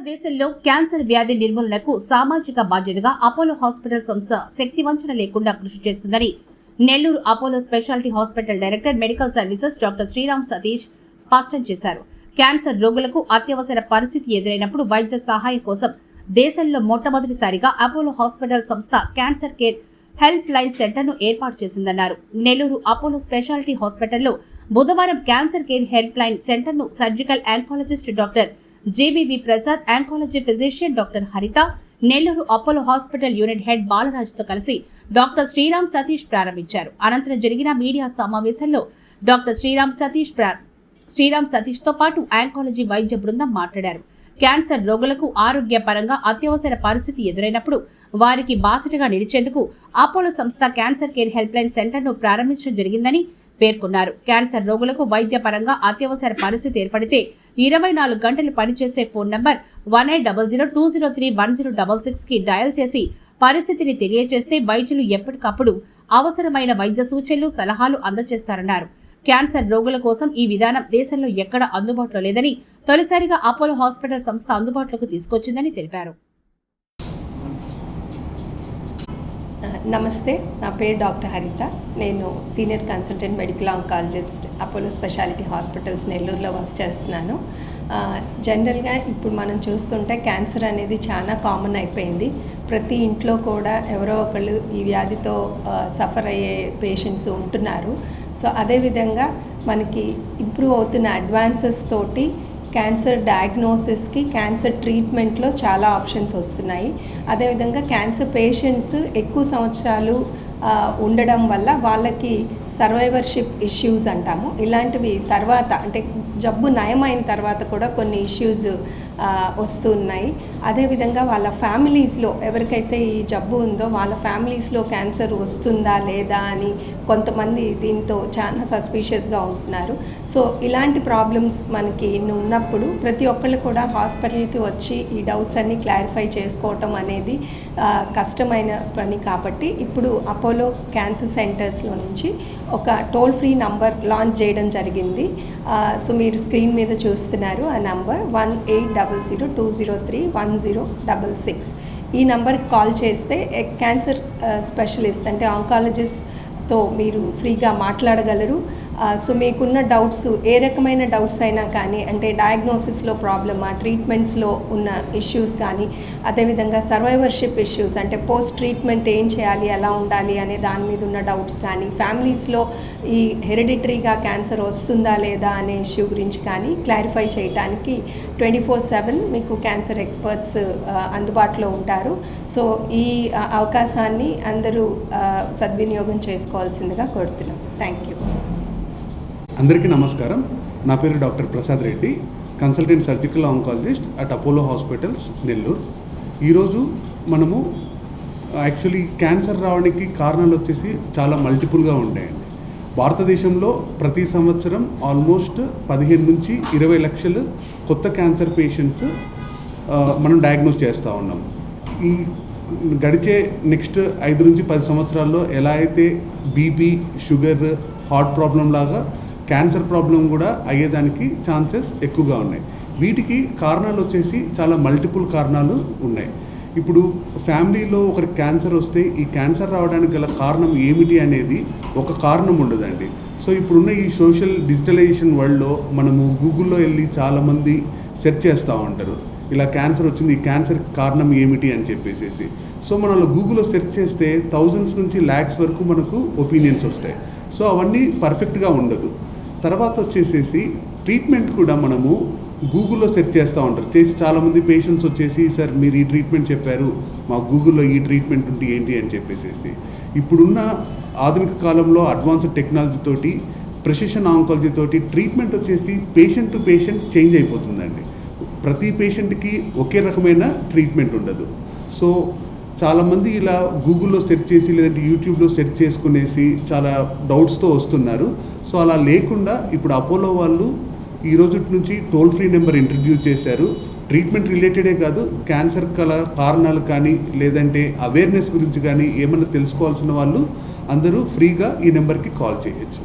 భారతదేశంలో క్యాన్సర్ వ్యాధి నిర్మూలనకు సామాజిక బాధ్యతగా అపోలో హాస్పిటల్ సంస్థ శక్తివంచన లేకుండా కృషి చేస్తుందని Nellore Apollo speciality hospital director medical services doctor Sriram Satish స్పష్టం చేశారు. క్యాన్సర్ రోగులకు అత్యవసర పరిస్థితి ఎదురైనప్పుడు వైద్య సహాయం కోసం దేశంలో మొట్టమొదటిసారిగా అపోలో హాస్పిటల్ సంస్థ క్యాన్సర్ కేర్ హెల్ప్ లైన్ సెంటర్ను ఏర్పాటు చేసిందన్నారు. నెల్లూరు అపోలో స్పెషాలిటీ హాస్పిటల్లో బుధవారం క్యాన్సర్ కేర్ హెల్ప్ లైన్ సెంటర్ను surgical oncologist doctor JVV Prasad oncology physician doctor Haritha Nellore Apollo hospital unit head బాలరాజుతో కలిసి డాక్టర్ శ్రీరామ్ సతీష్ ప్రారంభించారు. అనంతరం జరిగిన మీడియా సమావేశంలో డాక్టర్ శ్రీరామ్ సతీష్ శ్రీరామ్ సతీష్తో పాటు ఆంకాలజీ వైద్య బృందం మాట్లాడారు. క్యాన్సర్ రోగులకు ఆరోగ్యపరంగా అత్యవసర పరిస్థితి ఎదురైనప్పుడు వారికి బాసటగా నిలిచేందుకు అపోలో సంస్థ క్యాన్సర్ కేర్ హెల్ప్ లైన్ సెంటర్ను ప్రారంభించడం జరిగిందని పేర్కొన్నారు. క్యాన్సర్ రోగులకు వైద్యపరంగా అత్యవసర పరిస్థితి ఏర్పడితే ఇరవై నాలుగు గంటలు పనిచేసే phone number one eight double zero two zero three one zero double సిక్స్కి డయల్ చేసి పరిస్థితిని తెలియజేస్తే వైద్యులు ఎప్పటికప్పుడు అవసరమైన వైద్య సూచనలు సలహాలు అందజేస్తారన్నారు క్యాన్సర్ రోగుల కోసం ఈ విధానం దేశంలో ఎక్కడ అందుబాటులో లేదని తొలిసారిగా అపోలో హాస్పిటల్ సంస్థ అందుబాటులోకి తీసుకొచ్చిందని తెలిపారు. నమస్తే నా పేరు డాక్టర్ హరిత. నేను senior consultant medical oncologist Apollo speciality hospitals నెల్లూరులో వర్క్ చేస్తున్నాను. జనరల్గా ఇప్పుడు మనం చూస్తుంటే క్యాన్సర్ అనేది చాలా కామన్ అయిపోయింది. ప్రతి ఇంట్లో కూడా ఎవరో ఒకళ్ళు ఈ వ్యాధితో సఫర్ అయ్యే పేషెంట్స్ ఉంటున్నారు. సో అదేవిధంగా మనకి ఇంప్రూవ్ అవుతున్న అడ్వాన్సెస్ తోటి క్యాన్సర్ డయాగ్నోసిస్కి క్యాన్సర్ ట్రీట్మెంట్లో చాలా ఆప్షన్స్ వస్తున్నాయి. అదేవిధంగా క్యాన్సర్ పేషెంట్స్ ఎక్కువ సంవత్సరాలు ఉండడం వల్ల వాళ్ళకి సర్వైవర్షిప్ ఇష్యూస్ అంటాము. ఇలాంటివి తర్వాత అంటే జబ్బు నయమైన తర్వాత కూడా కొన్ని ఇష్యూస్ వస్తున్నాయి అదేవిధంగా వాళ్ళ ఫ్యామిలీస్లో ఎవరికైతే ఈ జబ్బు ఉందో వాళ్ళ ఫ్యామిలీస్లో క్యాన్సర్ వస్తుందా లేదా అని కొంతమంది దీంతో చాలా సస్పీషియస్గా ఉంటున్నారు. సో ఇలాంటి ప్రాబ్లమ్స్ మనకి ఇన్ని ఉన్నప్పుడు ప్రతి ఒక్కళ్ళు కూడా హాస్పిటల్కి వచ్చి ఈ డౌట్స్ అన్ని క్లారిఫై చేసుకోవటం అనేది కష్టమైన పని కాబట్టి ఇప్పుడు అపోలో క్యాన్సర్ సెంటర్స్లో నుంచి ఒక టోల్ ఫ్రీ నంబర్ లాంచ్ చేయడం జరిగింది. సో మీరు స్క్రీన్ మీద చూస్తున్నారు ఆ number one eight double zero two zero three one zero double six. ఈ నంబర్కి కాల్ చేస్తే క్యాన్సర్ స్పెషలిస్ట్ అంటే ఆంకాలజిస్ట్తో మీరు ఫ్రీగా మాట్లాడగలరు. సో మీకున్న డౌట్స్ ఏ రకమైన డౌట్స్ అయినా కానీ అంటే డయాగ్నోసిస్లో ప్రాబ్లమా ట్రీట్మెంట్స్లో ఉన్న ఇష్యూస్ కానీ అదేవిధంగా సర్వైవర్షిప్ ఇష్యూస్ అంటే పోస్ట్ ట్రీట్మెంట్ ఏం చేయాలి ఎలా ఉండాలి అనే దాని మీద ఉన్న డౌట్స్ కానీ ఫ్యామిలీస్లో ఈ హెరిడిటరీగా క్యాన్సర్ వస్తుందా లేదా అనే ఇష్యూ గురించి కానీ క్లారిఫై చేయడానికి ట్వంటీ ఫోర్ సెవెన్ మీకు క్యాన్సర్ ఎక్స్పర్ట్స్ అందుబాటులో ఉంటారు. సో ఈ అవకాశాన్ని అందరూ సద్వినియోగం చేసుకోవాల్సిందిగా కోరుతున్నాం. థ్యాంక్ యూ అందరికీ నమస్కారం. నా పేరు doctor Prasad Reddy consultant surgical oncologist at Apollo hospitals Nellore. ఈరోజు మనము యాక్చువల్లీ క్యాన్సర్ రావడానికి కారణాలు వచ్చేసి చాలా మల్టిపుల్గా ఉంటాయండి. భారతదేశంలో ప్రతి సంవత్సరం ఆల్మోస్ట్ పదిహేను నుంచి ఇరవై లక్షలు కొత్త క్యాన్సర్ పేషెంట్స్ మనం డయాగ్నోస్ చేస్తూ ఉన్నాం. ఈ గడిచే నెక్స్ట్ ఐదు నుంచి పది సంవత్సరాల్లో ఎలా అయితే బీపీ షుగర్ హార్ట్ ప్రాబ్లం లాగా క్యాన్సర్ ప్రాబ్లం కూడా అయ్యేదానికి ఛాన్సెస్ ఎక్కువగా ఉన్నాయి. వీటికి కారణాలు వచ్చేసి చాలా మల్టిపుల్ కారణాలు ఉన్నాయి. ఇప్పుడు ఫ్యామిలీలో ఒకరికి క్యాన్సర్ వస్తే ఈ క్యాన్సర్ రావడానికి గల కారణం ఏమిటి అనేది ఒక కారణం ఉండదండి. సో ఇప్పుడున్న ఈ సోషల్ డిజిటలైజేషన్ వరల్డ్లో మనము గూగుల్లో వెళ్ళి చాలామంది సెర్చ్ చేస్తూ ఉంటారు. ఇలా క్యాన్సర్ వచ్చింది ఈ క్యాన్సర్ కారణం ఏమిటి అని చెప్పేసేసి. సో మనం అలా గూగుల్లో సెర్చ్ చేస్తే థౌజండ్స్ నుంచి ల్యాక్స్ వరకు మనకు ఒపీనియన్స్ వస్తాయి. సో అవన్నీ పర్ఫెక్ట్గా ఉండదు. తర్వాత వచ్చేసేసి ట్రీట్మెంట్ కూడా మనము గూగుల్లో సెర్చ్ చేస్తూ ఉంటారు. చేసి చాలామంది పేషెంట్స్ వచ్చేసి సార్ మీరు ఈ ట్రీట్మెంట్ చెప్పారు. మా గూగుల్లో ఈ ట్రీట్మెంట్ ఉంటే ఏంటి? అని చెప్పేసేసి. ఇప్పుడున్న ఆధునిక కాలంలో అడ్వాన్స్డ్ టెక్నాలజీ తోటి ప్రెసిషన్ ఆంకాలజీ తోటి ట్రీట్మెంట్ వచ్చేసి పేషెంట్ టు పేషెంట్ చేంజ్ అయిపోతుందండి. ప్రతి పేషెంట్కి ఒకే రకమైన ట్రీట్మెంట్ ఉండదు. సో చాలామంది ఇలా గూగుల్లో సెర్చ్ చేసి లేదంటే యూట్యూబ్లో సెర్చ్ చేసుకునేసి చాలా డౌట్స్తో వస్తున్నారు. సో అలా లేకుండా ఇప్పుడు అపోలో వాళ్ళు ఈ రోజు నుంచి టోల్ ఫ్రీ నెంబర్ ఇంట్రడ్యూస్ చేశారు. ట్రీట్మెంట్ రిలేటెడే కాదు క్యాన్సర్ కల కారణాలు కానీ లేదంటే అవేర్నెస్ గురించి కానీ ఏమైనా తెలుసుకోవాల్సిన వాళ్ళు అందరూ ఫ్రీగా ఈ నెంబర్కి కాల్ చేయొచ్చు.